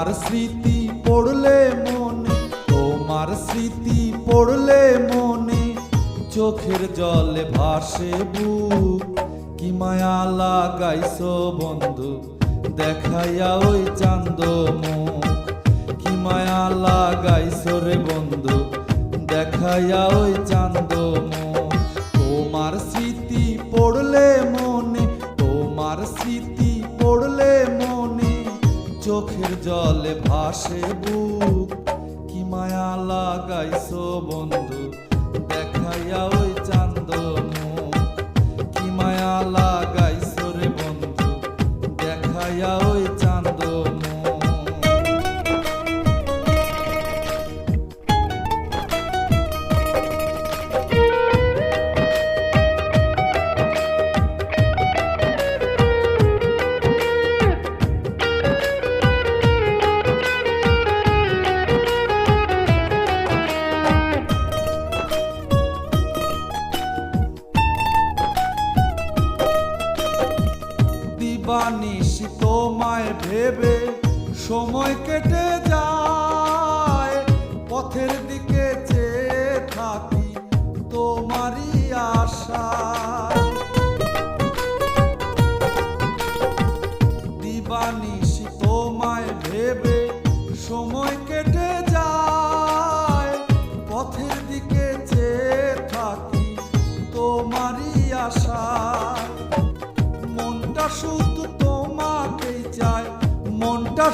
তোমার স্মৃতি পড়লে মনে, তোমার স্মৃতি পড়লে মনে, চোখের জলে ভাসে বুক, কি মায়া লাগাইছ বন্ধু, দেখাইয়া ওই চান্দ মুখ, কি মায়া লাগাইছ রে বন্ধু, দেখাইয়া ওই চান্দ ভাসে বুক, কি মায়া লাগাইছো বন্ধু? দেখাইয়া ওই চান্দ কি মায়া লাগাইছো রে বন্ধু? দেখাইয়া দিবানিশি তোমায় ভেবে সময় কেটে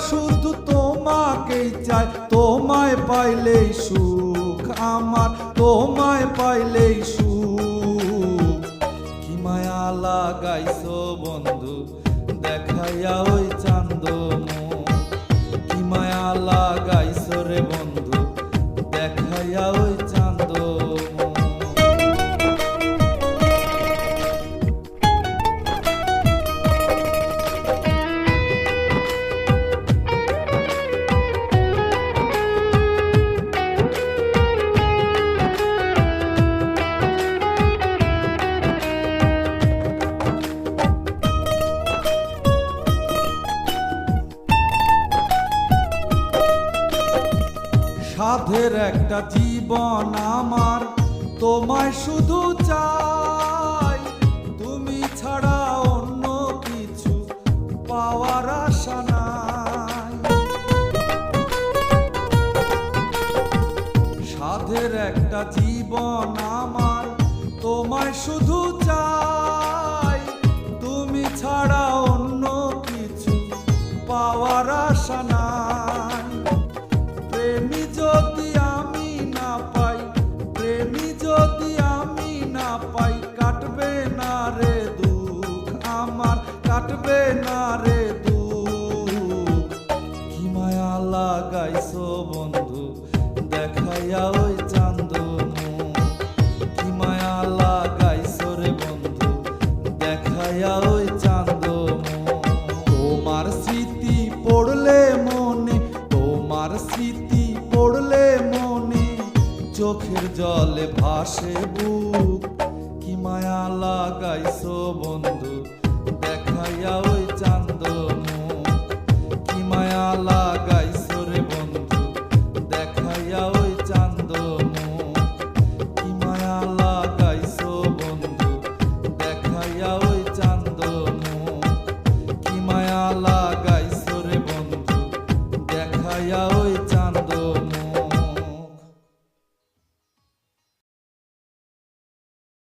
শুধু তোমাকেই চাই। তোমায় পাইলেই সুখ আমার, তোমায় পাইলেই সুখ। কি মায়া লাগাইছো বন্ধু, দেখাইয়া ওই চান্দ সাধের একটা জীবন আমার। তোমায় শুধু চাই, তুমি ছাড়া অন্য কিছু পাওয়ার আশা নাই। সাধের একটা জীবন আমার, তোমায় শুধু চাই, তুমি ছাড়া অন্য কিছু পাওয়ার আশা নাই। কাটবে না রে কি মায়া লাগাইছো বন্ধু, দেখাইয়া ওই চান্দ কি মায়া লাগাইছো রে বন্ধু, দেখাইয়া ওই চান্দ তোমার স্মৃতি পড়লে মনে, তোমার স্মৃতি পড়লে মনে, চোখের জলে ভাসে বুক। কি মায়া লাগাইছো বন্ধু ছায়া ওই চান্দ কি মায়া লাগাইছ রে বন্ধু, দেখাইয়া ওই চান্দ কি মায়া লাগাইছ বন্ধু, দেখাইয়া ওই চান্দ কি মায়া লাগাইছ রে বন্ধু, দেখাইয়া